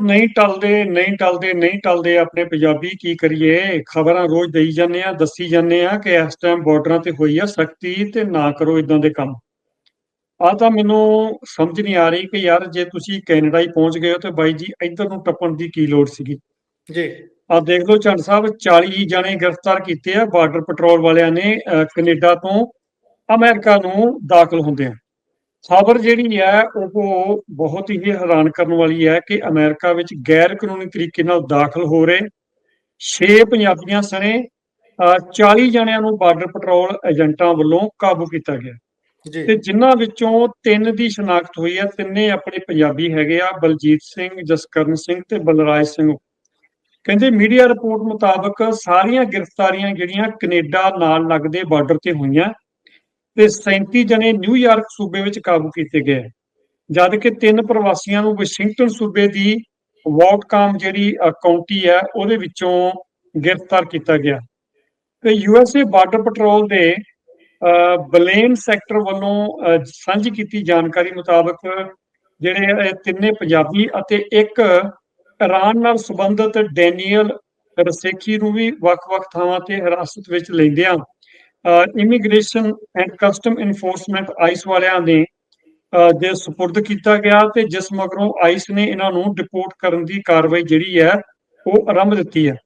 ਨਹੀਂ ਟਲਦੇ ਨਹੀਂ ਟਲਦੇ ਨਹੀਂ ਟਲਦੇ ਆਪਣੇ ਪੰਜਾਬੀ ਕੀ ਕਰੀਏ? ਖਬਰਾਂ ਰੋਜ਼ ਦੇਈ ਜਾਂਦੇ ਆ ਦੱਸੀ ਜਾਂਦੇ ਆ ਕਿ ਇਸ ਟਾਈਮ ਬਾਰਡਰਾਂ ਤੇ ਹੋਈ ਆ ਸਖਤੀ ਤੇ ਨਾ ਕਰੋ ਇਦਾਂ ਦੇ ਕੰਮ। ਆ ਤਾਂ ਮੈਨੂੰ ਸਮਝ ਨਹੀਂ ਆ ਰਹੀ ਕਿ ਯਾਰ ਜੇ ਤੁਸੀਂ ਕੈਨੇਡਾ ਹੀ ਪਹੁੰਚ ਗਏ ਹੋ ਤੇ ਬਾਈ ਜੀ ਇੱਧਰ ਨੂੰ ਟੱਪਣ ਦੀ ਕੀ ਲੋੜ ਸੀਗੀ? ਜੀ। ਆ ਦੇਖ ਲਓ ਚੰਦ ਸਾਹਿਬ 40 ਜਣੇ ਗ੍ਰਿਫਤਾਰ ਕੀਤੇ ਆ ਬਾਰਡਰ ਪੈਟਰੋਲ ਵਾਲਿਆਂ ਨੇ ਕੈਨੇਡਾ ਤੋਂ ਅਮਰੀਕਾ ਨੂੰ ਦਾਖਲ ਹੁੰਦੇ ਆ। ਖਬਰ ਜਿਹੜੀ ਹੈ ਉਹ ਬਹੁਤ ਹੀ ਹੈਰਾਨ ਕਰਨ ਵਾਲੀ ਹੈ ਕਿ ਅਮਰੀਕਾ ਵਿੱਚ ਗੈਰ ਕਾਨੂੰਨੀ ਤਰੀਕੇ ਨਾਲ ਦਾਖਲ ਹੋ ਰਹੇ 6 ਪੰਜਾਬੀਆਂ ਸਣੇ ਅਹ, 40 ਜਣਿਆਂ ਨੂੰ ਬਾਰਡਰ ਪੈਟਰੋਲ ਏਜੰਟਾਂ ਵੱਲੋਂ ਕਾਬੂ ਕੀਤਾ ਗਿਆ। ਤੇ ਜਿਨ੍ਹਾਂ ਵਿੱਚੋਂ ਤਿੰਨ ਦੀ ਸ਼ਨਾਖਤ ਹੋਈ ਹੈ ਤਿੰਨੇ ਆਪਣੇ ਪੰਜਾਬੀ ਹੈਗੇ ਆ ਬਲਜੀਤ ਸਿੰਘ ਜਸਕਰਨ ਸਿੰਘ ਤੇ ਬਲਰਾਜ ਸਿੰਘ। ਕਹਿੰਦੇ ਮੀਡੀਆ ਰਿਪੋਰਟ ਮੁਤਾਬਕ ਸਾਰੀਆਂ ਗ੍ਰਿਫਤਾਰੀਆਂ ਜਿਹੜੀਆਂ ਕੈਨੇਡਾ ਨਾਲ ਲੱਗਦੇ ਬਾਰਡਰ ਤੇ ਹੋਈਆਂ ਤੇ 37 ਜਣੇ ਨਿਊਯਾਰਕ ਸੂਬੇ ਵਿੱਚ ਕਾਬੂ ਕੀਤੇ ਗਏ। ਜਦ ਕਿ ਤਿੰਨ ਪ੍ਰਵਾਸੀਆਂ ਨੂੰ ਵਾਸ਼ਿੰਗਟਨ ਸੂਬੇ ਦੀ ਵਾਟਕਾਮ ਜਿਹੜੀ ਕਾਉਂਟੀ ਹੈ ਉਹਦੇ ਵਿੱਚੋਂ ਗ੍ਰਿਫਤਾਰ ਕੀਤਾ ਗਿਆ। ਤੇ ਯੂਐਸਏ ਬਾਰਡਰ ਪੈਟਰੋਲ ਦੇ ਅ, ਬਲੇਨ ਸੈਕਟਰ ਵੱਲੋਂ ਅ, ਸਾਂਝੀ ਕੀਤੀ ਜਾਣਕਾਰੀ ਮੁਤਾਬਕ ਜਿਹੜੇ ਤਿੰਨੇ ਪੰਜਾਬੀ ਅਤੇ ਇੱਕ ਇਰਾਨ ਨਾਲ ਸੰਬੰਧਿਤ ਡੈਨੀਅਲ ਰਸੇਖੀ ਨੂੰ ਵੀ ਵੱਖ-ਵੱਖ ਥਾਵਾਂ ਤੇ ਹਿਰਾਸਤ ਵਿੱਚ ਲੈਂਦਿਆਂ immigration and customs enforcement ICE ਵਾਲਿਆਂ ਦੇ ਅ, ਦੇ ਸਪੁਰਦ ਕੀਤਾ ਗਿਆ ਤੇ ਜਿਸ ਮਗਰੋਂ ਆਈਸ ਨੇ ਇਹਨਾਂ ਨੂੰ ਡਿਪੋਰਟ ਕਰਨ ਦੀ ਕਾਰਵਾਈ ਜਿਹੜੀ ਹੈ ਉਹ ਆਰੰਭ ਦਿੱਤੀ ਹੈ।